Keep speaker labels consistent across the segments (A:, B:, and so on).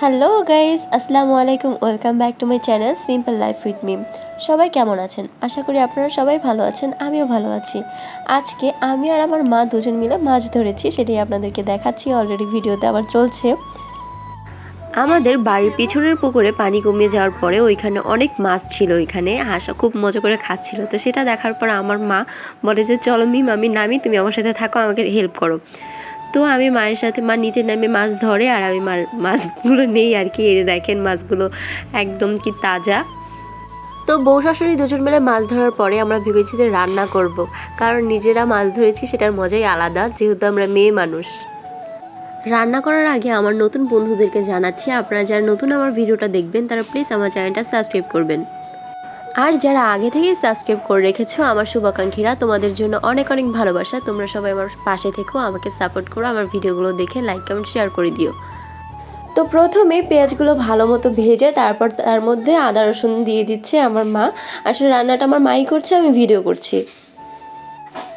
A: Hello guys আসসালামু আলাইকুম welcome back to my channel simple life with me সবাই কেমন আছেন? আশা করি আপনারা সবাই ভালো আছেন, আমিও ভালো আছি। আজকে আমি আর আমার মা দুজন মিলে মাছ ধরেছি, সেটাই আপনাদেরকে দেখাচ্ছি। অলরেডি ভিডিওতে আবার চলছে। আমাদের বাড়ির পিছনের পুকুরে পানি কমিয়ে যাওয়ার পরে ওইখানে অনেক মাছ ছিল ওইখানে হাসা খুব মজা করে খাচ্ছিল। তো সেটা দেখার পর আমার মা বলে যে, চলো মিম আমি নামি, তুমি আমার সাথে থাকো, আমাকে হেল্প করো। তো আমি মায়ের সাথে, মা নিচে নামে মাছ ধরে আর আমি মাছগুলো নেই আর কি। এই দেখেন মাছগুলো একদম কি তাজা। তো বউ শাশুড়ি দুজন মিলে মাছ ধরার পরে আমরা ভেবেছি যে রান্না করব। কারণ নিজেরা মাছ ধরেছি, সেটার মজাই আলাদা, যেহেতু আমরা মেয়ে মানুষ। রান্না করার আগে আমার নতুন বন্ধুদেরকে জানাচ্ছি, আপনারা যারা নতুন আমার ভিডিওটা দেখবেন, তারা প্লিজ আমার চ্যানেলটা সাবস্ক্রাইব করবেন। আর যারা আগে থেকেই সাবস্ক্রাইব করে রেখেছো, আমার শুভাকাঙ্ক্ষীরা, তোমাদের জন্য অনেক অনেক ভালোবাসা। তোমরা সবাই আমার পাশে থেকেও আমাকে সাপোর্ট করো, আমার ভিডিওগুলো দেখে লাইক কমেন্ট শেয়ার করে দিও। তো প্রথমে পেঁয়াজগুলো ভালো মতো ভেজে তারপর তার মধ্যে আদা রসুন দিয়ে দিচ্ছে আমার মা। আসলে রান্নাটা আমার মাই করছে, আমি ভিডিও করছি।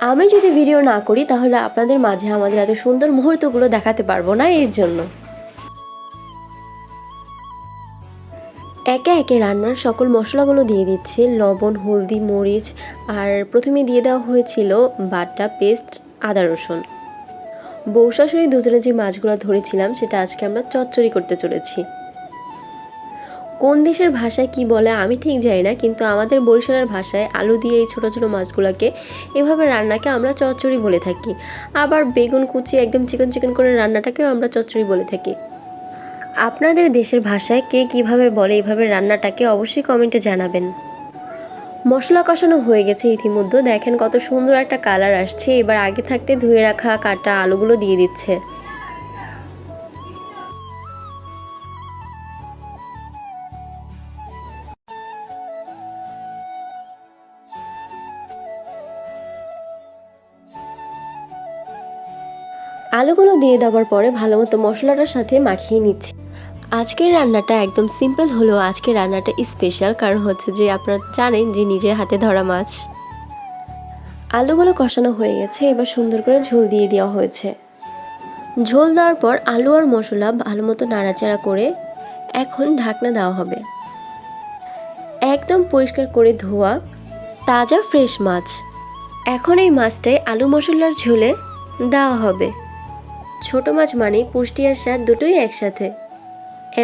A: আমি যদি ভিডিও না করি, তাহলে আপনাদের মাঝে আমাদের এত সুন্দর মুহূর্তগুলো দেখাতে পারব না এর জন্য। একে একে রান্নার সকল মশলাগুলো দিয়ে দিচ্ছে। লবণ, হলদি, মরিচ আর প্রথমে দিয়ে দেওয়া হয়েছিল বাটা, পেস্ট, আদা, রসুন। বউ শাশুড়ি দুজনে যে মাছগুলো ধরেছিলাম, সেটা আজকে আমরা চচ্চড়ি করতে চলেছি। কোন দেশের ভাষায় কি বলে আমি ঠিক জানি না, কিন্তু আমাদের বরিশালের ভাষায় আলু দিয়ে এই ছোটো ছোটো মাছগুলোকে এভাবে রান্নাকে আমরা চচ্চড়ি বলে থাকি। আবার বেগুন কুচি একদম চিকন চিকন করে রান্নাটাকেও আমরা চচ্চড়ি বলে থাকি। আপনাদের দেশের ভাষায় কে কীভাবে বলে এইভাবে রান্নাটাকে অবশ্যই কমেন্টে জানাবেন। মশলা কষানো হয়ে গেছে ইতিমধ্যে। দেখেন কত সুন্দর একটা কালার আসছে। এবার আগে থাকতে ধুয়ে রাখা কাটা আলুগুলো দিয়ে দিচ্ছে। আলুগুলো দিয়ে দেওয়ার পরে ভালো মতো মশলাটার সাথে মাখিয়ে নিচ্ছি। আজকের রান্নাটা একদম সিম্পল হলেও আজকের রান্নাটা স্পেশাল কারণ হচ্ছে যে আপনারা জানেন যে নিজের হাতে ধরা মাছ। আলুগুলো কষানো হয়ে গেছে, এবার সুন্দর করে ঝোল দিয়ে দেওয়া হয়েছে। ঝোল দেওয়ার পর আলু আর মশলা ভালো মতো নাড়াচাড়া করে এখন ঢাকনা দেওয়া হবে। একদম পরিষ্কার করে ধোয়া তাজা ফ্রেশ মাছ। এখন এই মাছটাই আলু মশলার ঝোলে দেওয়া হবে। ছোট মাছ মানে পুষ্টি আর স্বাদ দুটোই একসাথে।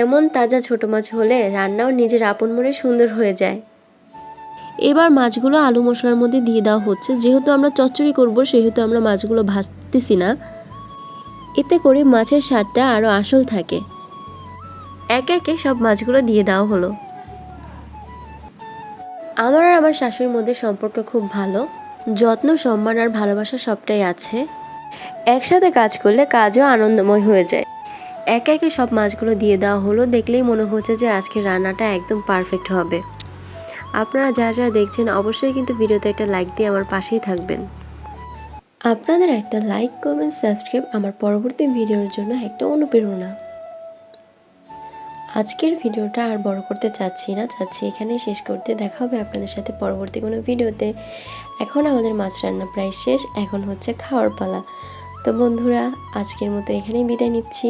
A: এমন তাজা ছোট মাছ হলে রান্নাও নিজের আপন মনে সুন্দর হয়ে যায়। এবার মাছগুলো আলু মশলার মধ্যে দিয়ে দেওয়া হচ্ছে। যেহেতু আমরা চচ্চড়ি করব, সেহেতু আমরা মাছগুলো ভাজতেছি না। এতে করে মাছের স্বাদটা আরও আসল থাকে। একে একে সব মাছগুলো দিয়ে দেওয়া হলো। আমার আর আমার শাশুড়ির মধ্যে সম্পর্ক খুব ভালো। যত্ন, সম্মান আর ভালোবাসা সবটাই আছে। একসাথে কাজ করলে কাজও আনন্দময় হয়ে যায়। একে একে সব মাছগুলো দিয়ে দেওয়া হলো, দেখলেই মনে হচ্ছে যে আজকের রান্নাটা একদম পারফেক্ট হবে। আপনারা যা যা দেখছেন, অবশ্যই কিন্তু ভিডিওতে একটা লাইক দিয়ে আমার পাশেই থাকবেন। আপনাদের একটা লাইক কমেন্ট সাবস্ক্রাইব আমার পরবর্তী ভিডিওর জন্য একটা অনুপ্রেরণা। আজকের ভিডিওটা আর বড় করতে চাচ্ছি না, চাচ্ছি এখানেই শেষ করতে। দেখা হবে আপনাদের সাথে পরবর্তী কোনো ভিডিওতে। এখন আমাদের মাছ রান্না প্রায় শেষ, এখন হচ্ছে খাওয়ার পালা। তো বন্ধুরা, আজকের মতো এখানেই বিদায় নিচ্ছি।